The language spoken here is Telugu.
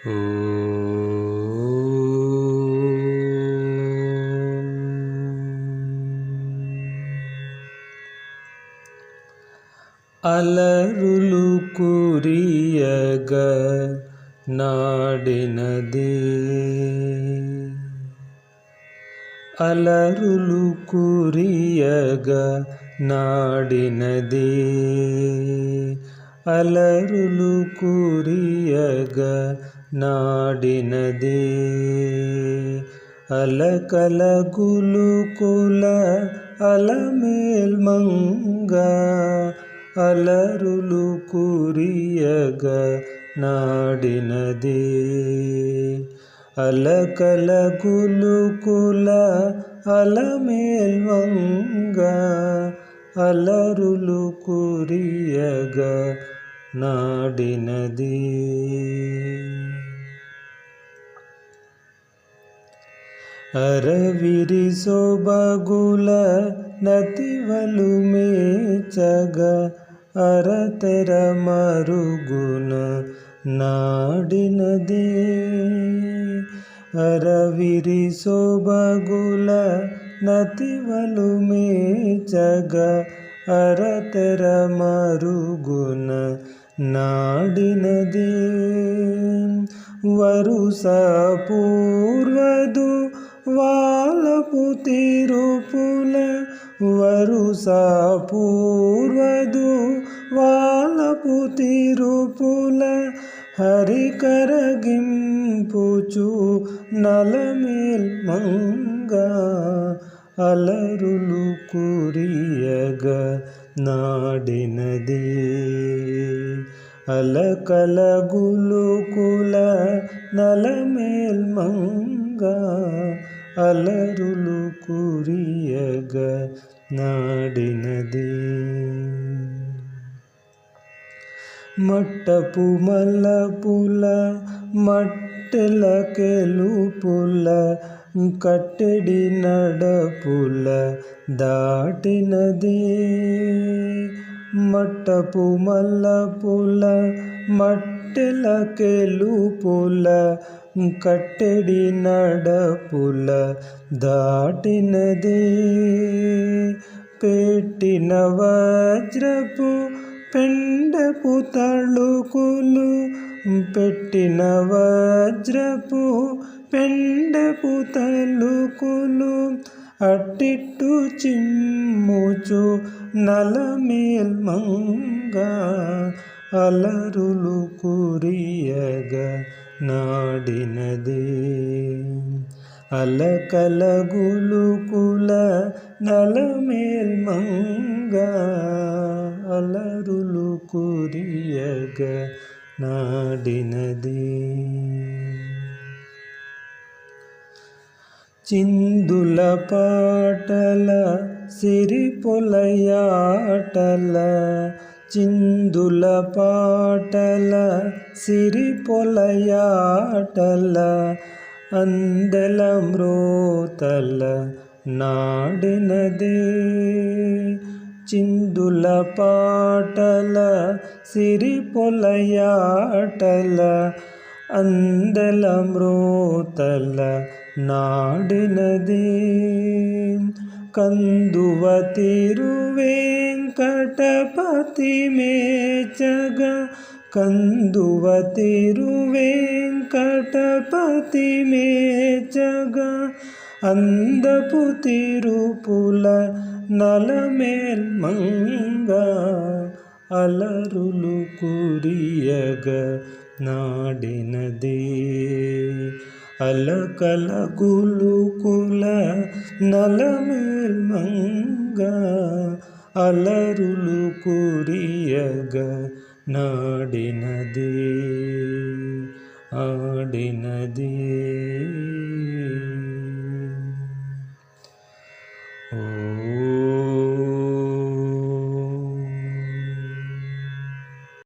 अलरुग नाडिनदी। अलरु कुरियग नाडिनदी। अलरु कुरियग నాడినది. అలకల గులుకుల అలమేల్మంగ అలరులు కురియగ నాడినది. అలకల గులుకుల అలమేల్మంగ అలరులు కురియగ నాడినది. అరవిరి సొబగుల నతివలు మేచగ అరతెర మరుగున నాడినది. అరవిరి సొబగుల నతివలు మేచగ అరతెర మరుగున నాడినదే. వరుస పూర్వదు వాలపు తిరుపుల వరుస పూర్వదు. వాలపు తిరుపుల హరికరగింపుచు నలమేల్ మంగ అలరులు కురియగ నాడినది. అలకల గులుకుల నలమేల్ మంగ అలరులు కురియగ నాడినది. మట్టపు మల్లపుల మట్టెల కెలుపుల కట్టెడి నడపుల దాటినది. మట్టపు మల్లపుల మట్టెల కెలుపుల కట్టెడి నడపుల దాటినదే. పెట్టిన వజ్రపు పెండపు తళుకులు పెట్టిన వజ్రపు పెండపు తళుకులు అట్టిట్టు చిమ్ముచు నలమేల్ మంగ అలరులు కురియగ నాడినదే. అలకల గులుకుల నలమేల్ మంగ అలరులు కురియగ నాడినది. చిందుల పాటల సిరిపొలయాటల చిందుల పాటల సిరిపొలయాటల అందల మ్రోతల నాడినదే. చిందుల పాటల సిరిపొలయాటల అందల మ్రోతల నాడినదే. కందువ తిరువేంకటపతి మేచగ కందువ తిరువేంకటపతి మేచగ అందపు తిరుపుల నలమేల్ మంగ అలరులు కురియగ నాడినది. అలకల గులుకుల నలమేల్ అలరులు కురియగ నాడినది ఆడినది.